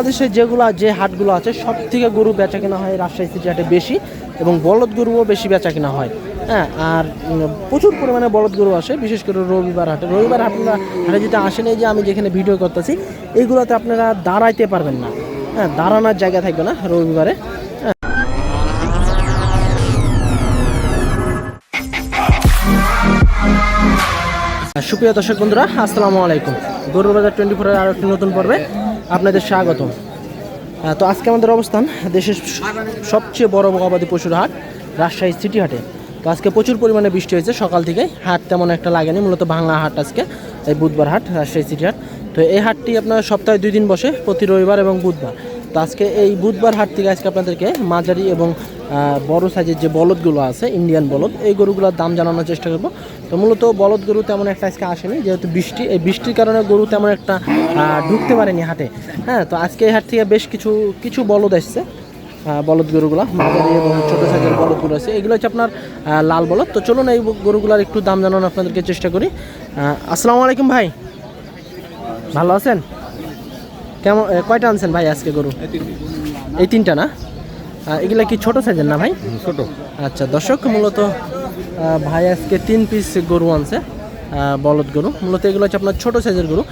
বাংলাদেশে যেগুলো যে হাটগুলো আছে সব থেকে গরু বেচা কেনা হয় রাজশাহী সিটি হাটে বেশি এবং বলদ গরুও বেশি বেচা কেনা হয়। হ্যাঁ আর প্রচুর পরিমাণে বলদ গরু আসে, বিশেষ করে রবিবার হাটে। রবিবার আপনারা হাটে যেটা এই যে আমি যেখানে ভিডিও করতেছি এইগুলোতে আপনারা দাঁড়াইতে পারবেন না। হ্যাঁ দাঁড়ানোর জায়গা থাকবে না রবিবারে। সুপ্রিয় দর্শক বন্ধুরা, আসসালামু আলাইকুম। গরুর বাজার টোয়েন্টি ফোরের আরও একটি নতুন পর্বে আপনাদের স্বাগত তো আজকে আমাদের অবস্থান দেশের সবচেয়ে বড় গবাদি পশুর হাট, রাজশাহী সিটি হাটে। তো আজকে প্রচুর পরিমাণে বৃষ্টি হয়েছে। সকাল থেকে হাট তেমন একটা লাগেনি, মূলত ভাঙা হাট আজকে, এই বুধবার হাট, রাজশাহী সিটি হাট। তো এই হাটটি আপনার সপ্তাহে দুই দিন বসে, প্রতি রবিবার এবং বুধবার। তো আজকে এই বুধবার হাট থেকে আজকে আপনাদেরকে মাঝারি এবং বড় সাইজের যে বলদগুলো আছে ইন্ডিয়ান বলদ, এই গরুগুলোর দাম জানানোর চেষ্টা করব। তো মূলত বলদ গরু তেমন একটা আজকে আসেনি, যেহেতু বৃষ্টি, এই বৃষ্টির কারণে গরু তেমন একটা ঢুকতে পারেনি হাটে। হ্যাঁ তো আজকে এই হাট থেকে বেশ কিছু কিছু বলদ এসছে বলদ গরুগুলো, মাঝারি এবং ছোটো সাইজের বলদগুলো আছে। এগুলো হচ্ছে আপনার লাল বলদ। তো চলুন এই গরুগুলোর একটু দাম জানানো আপনাদেরকে চেষ্টা করি। আসসালামু আলাইকুম ভাই। ভালো আছেন? কেমন কয়টা আনছেন ভাই আজকে গরু? এই তিনটা। না? এগুলা কি ছোট সাইজের না ভাই? ছোট। আচ্ছা দর্শক মূলত ভাই আজকে তিন পিস গরু আনছে বলদ গরু। মূলত এগুলো হচ্ছে আপনার ছোট সাইজের গরু।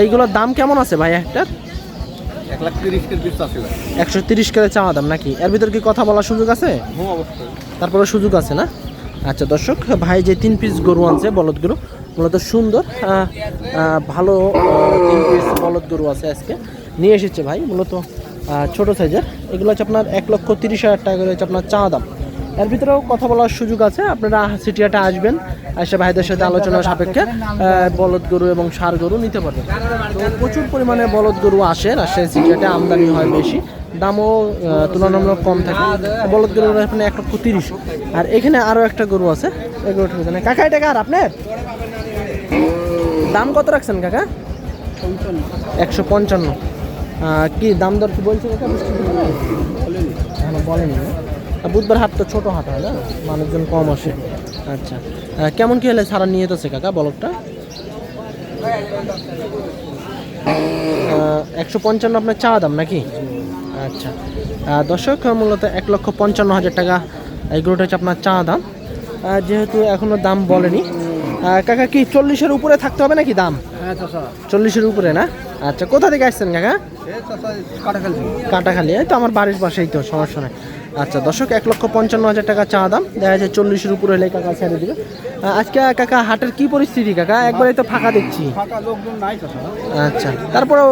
এইগুলোর দাম কেমন আছে ভাই একটা? এক লাখ তিরিশ কেজি একশো তিরিশ করে চাওয়া দাম নাকি? এর ভিতর কি কথা বলার সুযোগ আছে? তারপরে সুযোগ আছে না? আচ্ছা দর্শক ভাই যে তিন পিস গরু আনছে বলদ গরু মূলত সুন্দর ভালো তিন পিস বলদ গরু আছে আজকে। নিয়ে এসেছে ভাই, মূলত ছোট সাইজের এগুলো হচ্ছে আপনার এক লক্ষ তিরিশ হাজার টাকা হচ্ছে আপনার চা দাম। এর ভিতরেও কথা বলার সুযোগ আছে, আপনারা সিটিয়াটা আসবেন, এসে ভাইদের সাথে আলোচনা সাপেক্ষে বলদ গরু এবং সার গরু নিতে পারবেন। তো প্রচুর পরিমাণে বলদ গরু আসে রাজশাহী সিটিয়াতে আমদানি হয় বেশি। দামও তুলনামূলক কম থাকে। বলদ গরু এখানে এক লক্ষ তিরিশ। আর এখানে আরও একটা গরু আছে কাকা, এটা কার আপনার? দাম কত রাখছেন কাকা? একশো পঞ্চান্ন। কি দাম দর কি বলছে বলেনি। বুধবার হাট তো ছোটো হাট হয় না? মানুষজন কম আসে। আচ্ছা। কেমন কি হলে সারা নিয়ে যেতেছে কাকা বলকটা? একশো পঞ্চান্ন আপনার চা দাম নাকি? আচ্ছা। দর্শক, মূলত এক লক্ষ পঞ্চান্ন হাজার টাকা এইগুলোটা হচ্ছে আপনার চা দাম। যেহেতু এখনও দাম বলেনি। কাকা কি চল্লিশের উপরে থাকতে হবে নাকি দাম? হ্যাঁ চল্লিশের উপরে না? আচ্ছা কোথা থেকে আসছেন কাকা? কাটাখালি এই তো আমার বাড়ির পাশেই তো সমস্যা নেই। আচ্ছা দর্শক এক লক্ষ পঞ্চান্ন হাজার টাকা চা দাম। দেখা যাচ্ছে চল্লিশের উপরে হলে কাকা ছেড়ে দিবে। আজকে কাকা হাটের কি পরিস্থিতি কাকা? একবারে তো ফাঁকা দেখছি। আচ্ছা তারপরেও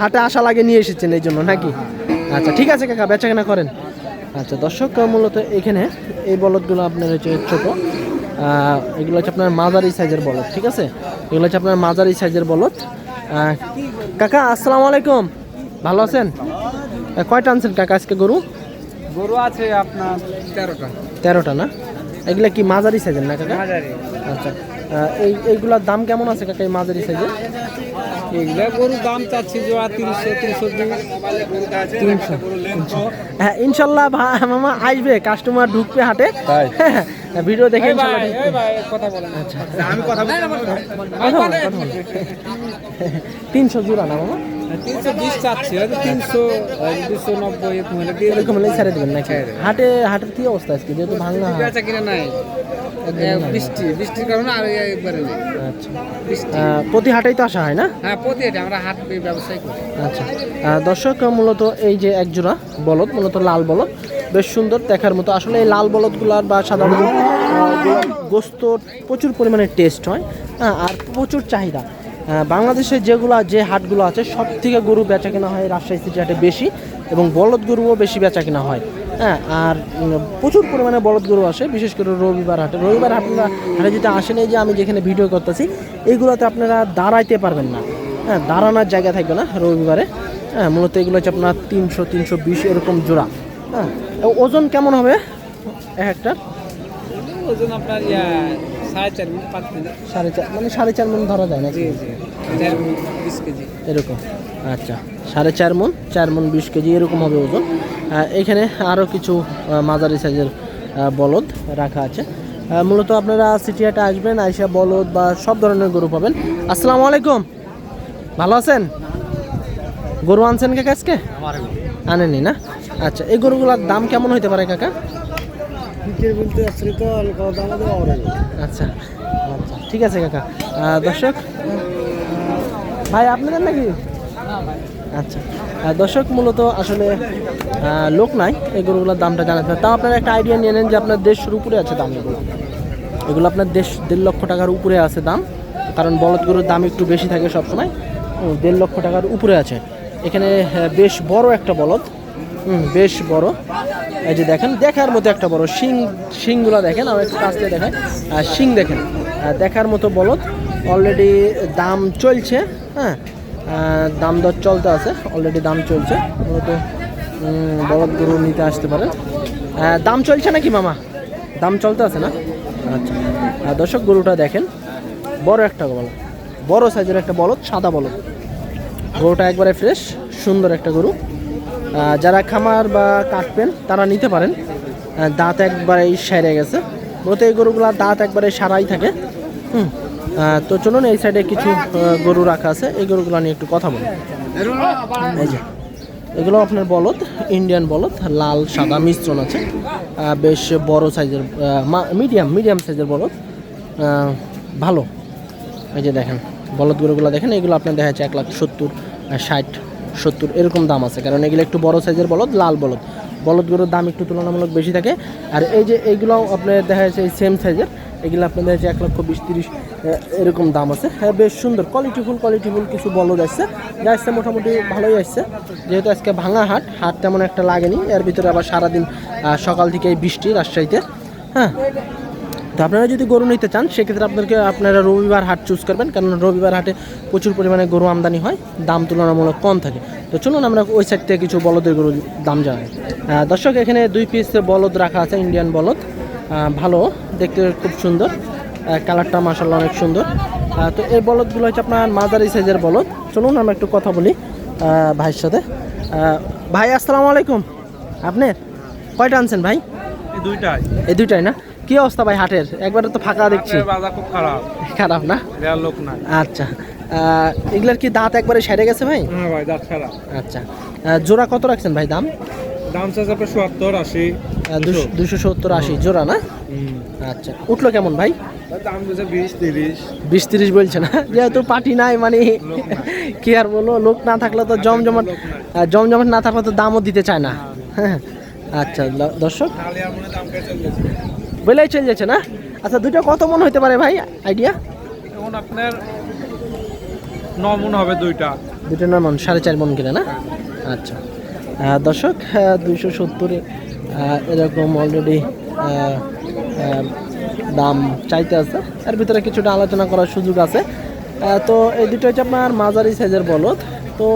হাটে আসা লাগে নিয়ে এসেছেন এই জন্য নাকি? আচ্ছা ঠিক আছে কাকা বেচা কেনা করেন। আচ্ছা দর্শক মূলত এখানে এই বলদগুলো আপনার হচ্ছে ছোট। এগুলো হচ্ছে আপনার মাঝারি সাইজের বলদ ঠিক আছে? এগুলো হচ্ছে আপনার মাঝারি সাইজের বলদ। কাকা আসসালামু আলাইকুম। ভালো আছেন? কয়টা আনছেন কাকা আজকে গরু? গরু আছে আপনার তেরোটা। তেরোটা না? এগুলা কি মাঝারি সাইজের না কাকা? আচ্ছা। এই এইগুলার দাম কেমন আছে কাকা এই মাঝারি সাইজের এগুলা গরুর দাম চাচ্ছি যে তিরিশশো তিনশো তিনশো হ্যাঁ ইনশাল্লাহ মামা আসবে কাস্টমার ঢুকবে হাটে। ভিডিও দেখে কথা বলো। তিনশো জোড়া না নাকি? হাটে হাটের কি অবস্থা আজকে? যেহেতু। কিনা নাই। বৃষ্টি বৃষ্টির কারণে আর একবারে নেই। আচ্ছা। প্রতি হাটেই তো আসা হয় না? হ্যাঁ প্রতি এটা আমরা হাট ব্যবসায় করি। আচ্ছা। দর্শক মূলত এই যে এক জোড়া বলদ মূলত লাল বলদ। বেশ সুন্দর দেখার মতো। আসলে এই লাল বলদগুলার বা সাধারণত গোস্ত প্রচুর পরিমাণে টেস্ট হয় হ্যাঁ আর প্রচুর চাহিদা। বাংলাদেশে যেগুলো, যে হাটগুলো আছে সব থেকে গরু বেচা কেনা হয় রাজশাহী সিটি হাটে বেশি এবং বলদ গরুও বেশি বেচা কেনা হয় হ্যাঁ আর প্রচুর পরিমাণে বলদ গরু আসে, বিশেষ করে রবিবার হাটে। রবিবার আপনারা হাটে যেটা আসেন এই যে আমি যেখানে ভিডিও করতেছি এইগুলোতে আপনারা দাঁড়াইতে পারবেন না হ্যাঁ দাঁড়ানোর জায়গা থাকবে না রবিবারে হ্যাঁ মূলত এগুলো হচ্ছে আপনার তিনশো তিনশো বিশ এরকম জোড়া। ওজন কেমন হবে? এক একটা ওজন আপনার সাড়ে চার মিনিট পাঁচ মিনিট। সাড়ে চার মানে সাড়ে চার মন ধরা যায় নাকি? জি চার মিনিট বিশ কেজি। এরকম। আচ্ছা সাড়ে চার মন চার মন বিশ কেজি এরকম হবে ওজন। এখানে আরও কিছু মাঝারি সাইজের বলদ রাখা আছে। মূলত আপনারা সিটিয়াটা আসবেন আইসা বলদ বা সব ধরনের গরু পাবেন। আসসালামু আলাইকুম। ভালো আছেন? গরু আনছেন কাকা আজকে আনেনি না? আচ্ছা এই গরুগুলোর দাম কেমন হইতে পারে কাকা? বলতে তো আচ্ছা। আচ্ছা। ঠিক আছে কাকা। দর্শক। ভাই আপনাদের নাকি? আচ্ছা। দর্শক মূলত আসলে লোক নাই এই গরুগুলোর দামটা জানাতে। তাও আপনারা একটা আইডিয়া নিয়ে নেন যে আপনার দেড়শোর উপরে আছে দাম এগুলো। এগুলো আপনার দেশ দেড় লক্ষ টাকার উপরে আছে দাম। কারণ বলদ গরুর দাম একটু বেশি থাকে সবসময়। দেড় লক্ষ টাকার উপরে আছে। এখানে বেশ বড় একটা বলদ। হুম বেশ বড়। এই যে দেখেন দেখার মতো একটা বড় শিং শিংগুলো দেখেন আর একটু কাছ থেকে দেখায় আর শিং দেখেন দেখার মতো বলদ অলরেডি দাম চলছে হ্যাঁ দাম দর চলতে আছে অলরেডি দাম চলছে। বলদ গরু নিতে আসতে পারে। আহ, দাম চলছে নাকি মামা? দাম চলতে আছে না? আচ্ছা। দর্শক গরুটা দেখেন বড় একটা বলদ। বড় সাইজের একটা বলদ সাদা বলদ। গরুটা একবারে ফ্রেশ সুন্দর একটা গরু। যারা খামার বা কাটবেন তারা নিতে পারেন। দাঁত একবারে সেরে গেছে। মূলত এই গরুগুলার দাঁত একবারে সারাই থাকে। হুম। তো চলুন এই সাইডে কিছু গরু রাখা আছে। এই গরুগুলো নিয়ে একটু কথা বলি। এগুলো আপনার বলদ, ইন্ডিয়ান বলদ, লাল, সাদা মিশ্রণ আছে। বেশ বড় সাইজের মিডিয়াম মিডিয়াম সাইজের বলদ। ভালো। এই যে দেখেন, বলদ গরুগুলো দেখেন, এগুলো আপনার দেখা যাচ্ছে এক লাখ সত্তর ষাট। সত্তর, এরকম দাম আছে। কারণ এগুলো একটু বড় সাইজের বলদ, লাল বলদ। বলদ গরুর দাম একটু তুলনামূলক বেশি থাকে। আর এই যে এইগুলো আপনার দেখা যাচ্ছে এই সেম সাইজের এগুলো আপনার দেখা যাচ্ছে এক লক্ষ বিশ, তিরিশ এরকম দাম আছে। হ্যাঁ বেশ সুন্দর। কোয়ালিটিফুল কোয়ালিটিফুল কিছু বলদ আসছে। যা আসছে মোটামুটি ভালোই আসছে। যেহেতু আজকে ভাঙা হাট হাট তেমন একটা লাগেনি। এর ভিতরে আবার সারাদিন সকাল থেকে বৃষ্টি রাজশাহীতে। হ্যাঁ তো আপনারা যদি গরু নিতে চান সেক্ষেত্রে আপনাদেরকে আপনারা রবিবার হাট চুজ করবেন। কারণ রবিবার হাটে প্রচুর পরিমাণে গরু আমদানি হয় দাম তুলনামূলক কম থাকে। তো চলুন আমরা ওই সাইড থেকে কিছু বলদের গরুর দাম জানাই। দর্শক এখানে দুই পিস বলদ রাখা আছে ইন্ডিয়ান বলদ। ভালো দেখতে খুব সুন্দর। কালারটা মাসাল্লাহ অনেক সুন্দর। তো এই বলদগুলো হচ্ছে আপনার মাঝারি সাইজের বলদ। চলুন আমরা একটু কথা বলি ভাইয়ের সাথে। ভাই আসসালামু আলাইকুম। আপনি কয়টা আনছেন ভাই? এই দুইটাই। এই দুইটাই না? কি অবস্থা ভাই হাটের? একবারে তো ফাঁকা দেখছি। বাজার খুব খারাপ। খারাপ না? লোক নাই। আচ্ছা। এগুলার কি দাঁত একবারে সেরে গেছে ভাই? হ্যাঁ ভাই দাঁত আচ্ছা। জোড়া কত রাখছেন ভাই দাম? দাম চাচ্ছে আপনার সত্তর আশি দুশো সত্তর আশি। জোড়া না? আচ্ছা। উঠল কেমন ভাই? দাম বিশ তিরিশ। বিশ তিরিশ বলছে না? যেহেতু পার্টি নাই মানে কি আর লোক না থাকলে তো জমজমাট জমজমাট না থাকলে তো দামও দিতে চায় না। হ্যাঁ আচ্ছা দর্শক বলেই চলে যাচ্ছে না? আচ্ছা দুটো কত মন হইতে পারে ভাই? আইডিয়া এখন আপনার নমুন হবে দুইটা। দুটো না মন সাড়ে চার মন কিনে না? আচ্ছা। দর্শক দুইশো সত্তরে এরকম অলরেডি দাম চাইতে আছে। এর ভিতরে কিছুটা আলোচনা করার সুযোগ আছে। তো এই দুটো হচ্ছে আপনার মাঝারি সাইজের বলদ। তো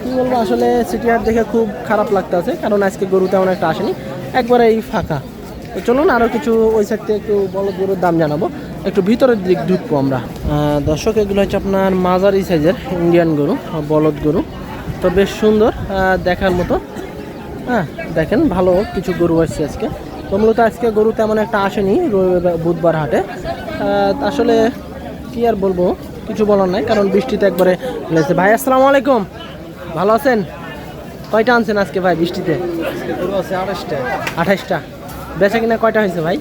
কি বলব আসলে সিটি হাট দেখে খুব খারাপ লাগতেছে কারণ আজকে গরু তেমন একটা আসেনি। একবারে এই ফাঁকা। তো চলুন আরও কিছু ওই সাইড থেকে একটু বলদ গরুর দাম জানাব। একটু ভিতরের দিক ঢুকবো আমরা। দর্শক এগুলো হচ্ছে আপনার মাঝারি সাইজের ইন্ডিয়ান গরু বলদ গরু। তো বেশ সুন্দর দেখার মতো। হ্যাঁ দেখেন ভালো কিছু গরু আসছে আজকে। তো মূলত আজকে গরু তেমন একটা আসেনি রবিবার বুধবার হাটে। আসলে কি আর বলব কিছু বলার নাই কারণ বৃষ্টিতে একবারে লেগেছে। ভাই আসসালামু আলাইকুম। ভালো আছেন? কয়টা আনছেন আজকে ভাই বৃষ্টিতে? আছে আড়াইশটা আঠাইশটা বেচা কিনা কয়টা হয়েছে ভাই?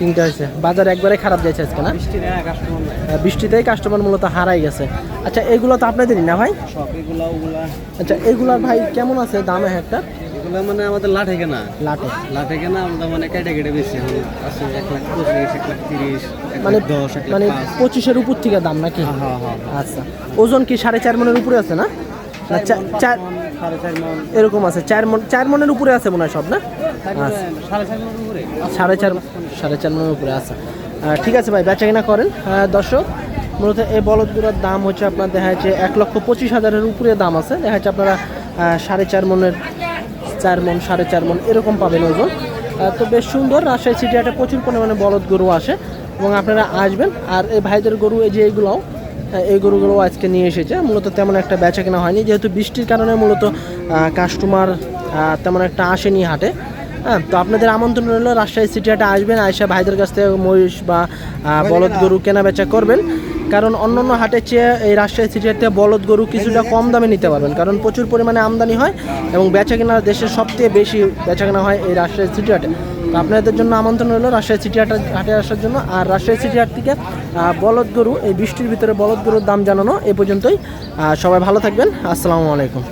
তিনটা হয়েছে। বাজার একবারে খারাপ যাচ্ছে আজকে না? বৃষ্টিতেই কাস্টমার মূলত হারাই গেছে। আচ্ছা এগুলো তো আপনাদেরই না ভাই? আচ্ছা এগুলার ভাই কেমন আছে দাম একটা? এগুলা মানে আমাদের লাঠে কেনা। লাঠে। কেনা আমরা মানে কেটে কেটে বেশি আছে এক লাখ পঁচিশ এক লাখ তিরিশ মানে দশ মানে পঁচিশের উপর থেকে দাম নাকি? হ্যাঁ হ্যাঁ হ্যাঁ। আচ্ছা। ওজন কি সাড়ে চার মনের উপরে আছে না? চার মন। এরকম আছে চার মন চার মনের উপরে আছে মনে হয় সব না? আচ্ছা। সাড়ে চার উপরে? সাড়ে চার সাড়ে চার মনের উপরে আছে। ঠিক আছে ভাই বেচা কিনা করেন। দর্শক মূলত এই বলদগুলোর দাম হচ্ছে আপনার দেখা যাচ্ছে এক লক্ষ পঁচিশ হাজারের উপরে দাম আছে। দেখা যাচ্ছে আপনারা সাড়ে চার মনের চার মন সাড়ে চার মন এরকম পাবেন ওজন। তো বেশ সুন্দর রাজশাহী সিটি একটা প্রচুর পরিমাণে বলদ গরু আসে। এবং আপনারা আসবেন আর এই ভাইদের গরু এই যে এইগুলোও এই গরুগুলো আজকে নিয়ে এসেছে। মূলত তেমন একটা বেচা কেনা হয়নি। যেহেতু বৃষ্টির কারণে মূলত কাস্টমার তেমন একটা আসেনি হাটে। হ্যাঁ তো আপনাদের আমন্ত্রণ রইল রাজশাহী সিটি হাটে আসবেন আয়সা ভাইদের কাছ থেকে মহিষ বা বলদ গরু কেনা বেচা করবেন। কারণ অন্য অন্য হাটের চেয়ে এই রাজশাহী সিটি থেকে বলদ গরু কিছুটা কম দামে নিতে পারবেন। কারণ প্রচুর পরিমাণে আমদানি হয় এবং বেচাকেনা দেশের সবচেয়ে বেশি বেচাকেনা হয় এই রাজশাহী সিটি হাটে। আপনাদের জন্য আমন্ত্রণ হলো রাজশাহী সিটি হাটে হাটে আসার জন্য। আর রাজশাহী সিটি হাট থেকে বলদ গরু, এই বৃষ্টির ভিতরে বলদ গরুর দাম জানানো এ পর্যন্তই। সবাই ভালো থাকবেন। আসসালামু আলাইকুম।